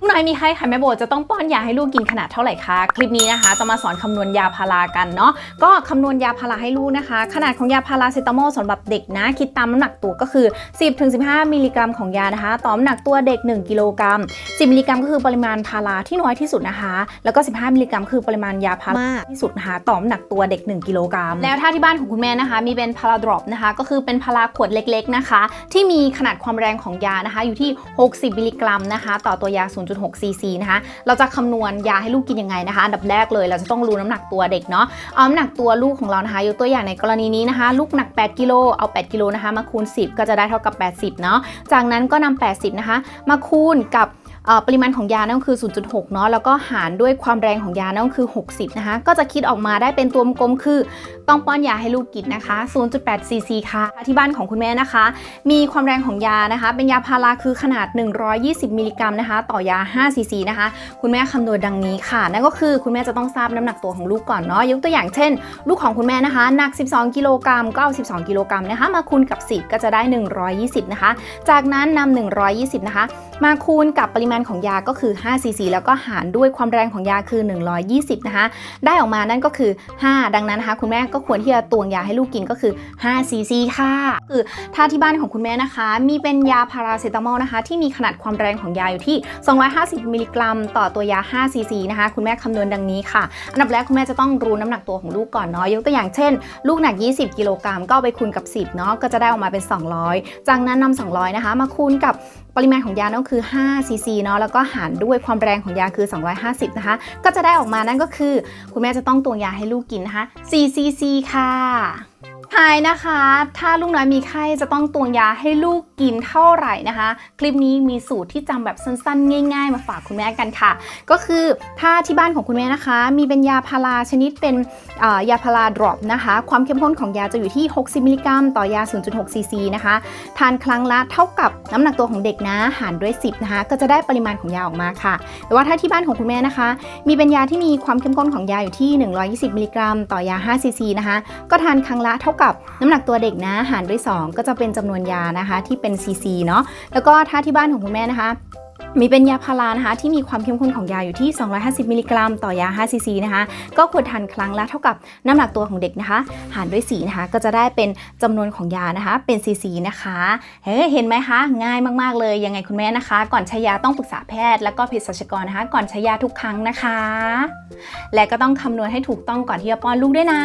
ลูกน้อยมีไข้ค่ะแม่โบจะต้องป้อนยาให้ลูกกินขนาดเท่าไหร่คะคลิปนี้นะคะ จะมาสอนคำนวณยาพารากันเนาะก็คำนวณยาพาราให้ลูกนะคะ ขนาดของยาพาราเซตามอลสำหรับเด็กนะ คิดตามน้ำหนักตัวก็คือ 10-15 มิลลิกรัมของยานะคะ ต่อน้ำหนักตัวเด็ก 1 กิโลกรัม 10 มิลลิกรัมก็คือปริมาณพาราที่น้อยที่สุดนะคะ แล้วก็ 15 มิลลิกรัมคือปริมาณยาพาราที่สุดนะคะต่อน้ำหนักตัวเด็ก 1 กิโลกรัม แล้วถ้าที่บ้านของคุณแม่นะคะ มีเป็นพาราดรอปนะคะ ก็คือเป็นพาราขวดเล็ก ๆนะคะ ที่มีขนาดความแรงของยานะคะ อยู่ที่ 60 มิลลิกรัมนะคะ ต่อตัวยา 0.6cc นะคะ เราจะคำนวณยาให้ลูกกินยังไงนะคะ อันดับแรกเลยเราจะต้องรู้น้ำหนักตัวเด็กเนาะ เอาน้ำหนักตัวลูกของเรานะคะ ยกตัวอย่างในกรณีนี้นะคะ ลูกหนัก 8 กิโล เอา 8 กิโลนะคะ มาคูณ 10 ก็จะได้เท่ากับ 80 เนาะ จากนั้นก็นำ80 นะคะ มาคูณกับ ปริมาณของยานั่นก็คือ 0.6 เนาะแล้วก็หารด้วยความแรงของยานั่นก็คือ 60 นะคะ ก็จะคิดออกมาได้เป็นตัวกลมคือ ต้องป้อนยาให้ลูกกินนะคะ 0.8ซีซีค่ะ ที่บ้านของคุณแม่นะคะ มีความแรงของยานะคะ เป็นยาพาราคือขนาด 120 มิลลิกรัมนะคะ ต่อยา5ซีซีนะคะ คุณแม่คำนวณดังนี้ค่ะ นั่นก็คือคุณแม่จะต้องทราบน้ำหนักตัวของลูกก่อนเนาะยกตัวอย่างเช่น ลูกของคุณแม่นะคะหนัก 12 กิโลกรัมก็เอา 12 กิโลกรัมนะคะ มาคูณกับ 10 ก็จะได้ 120 นะคะ จากนั้นนำ120 นะคะ มาคูณกับปริมาณของยาก็คือ5ซีซีแล้วก็หารด้วยความแรงของยาคือ 120 นะคะ ได้ออกมานั่นก็คือ 5 ดังนั้นนะคะ คุณแม่ก็ควรที่จะตวงยาให้ลูกกินก็คือ5ซีซีค่ะ คือถ้าที่บ้านของคุณแม่นะคะ มีเป็นยาพาราเซตามอลนะคะ ที่มีขนาดความแรงของยาอยู่ที่ 250 มิลลิกรัม ต่อตัวยา5ซีซีนะคะ คุณแม่คำนวณดังนี้ค่ะ อันดับแรกคุณแม่จะต้องรู้น้ำหนักตัวของลูกก่อนเนาะ ยกตัวอย่างเช่น ลูกหนัก 20 กิโลกรัมก็ไปคูณกับ 10 เนาะ ก็จะได้ออกมาเป็น 200 จากนั้นนำ200 นะคะ มาคูณกับ ปริมาณของยานั่นก็คือ5ซีซีเนาะแล้วก็หารด้วยความแรงของยาคือ 250 นะคะ ก็จะได้ออกมานั่นก็คือ คุณแม่จะต้องตวงยาให้ลูกกินนะคะ4ซีซีค่ะ ทายนะคะ ถ้าลูกน้อยมีไข้จะต้องตวงยาให้ลูกกินเท่าไหร่นะคะ คลิปนี้มีสูตรที่จำแบบสั้นๆ ง่าย ๆ มาฝากคุณแม่กันค่ะ ก็คือถ้าที่บ้านของคุณแม่นะคะ มีเป็นยาพาราชนิดเป็นยาพาราดรอปนะคะ ความเข้มข้นของยาจะอยู่ที่ 60 มิลลิกรัม ต่อยา 0.6 ซีซีนะคะ ทานครั้งละเท่ากับน้ำหนักตัวของเด็กนะ หารด้วย 10 นะคะ ก็จะได้ปริมาณของยาออกมาค่ะ แต่ว่าถ้าที่บ้านของคุณแม่นะคะ มีเป็นยาที่มีความเข้มข้นของยาอยู่ที่ 120 มิลลิกรัม ต่อยา 5 ซีซีนะคะ ก็ทานครั้งละเท่ากับน้ำหนักตัวเด็กนะหารด้วย 2 ก็จะเป็นจำนวนยานะคะที่เป็นซีซีเนาะแล้วก็ถ้าที่บ้านของคุณแม่นะคะมีเป็นยาพารานะคะที่มีความเข้มข้นของยาอยู่ที่ 250 มิลลิกรัม ต่อยา5ซีซีนะคะ ก็ควรทานครั้งละเท่ากับน้ำหนักตัวของเด็กนะคะ หารด้วย4นะคะ ก็จะได้เป็นจำนวนของยานะคะ เป็นซีซีนะคะ เฮ้ยเห็นไหมคะ ง่ายมากๆเลย ยังไงคุณแม่นะคะ ก่อนใช้ยาต้องปรึกษาแพทย์ แล้วก็เภสัชกรนะคะ ก่อนใช้ยาทุกครั้งนะคะ และก็ต้องคำนวณให้ถูกต้องก่อนที่จะป้อนลูกด้วยนะ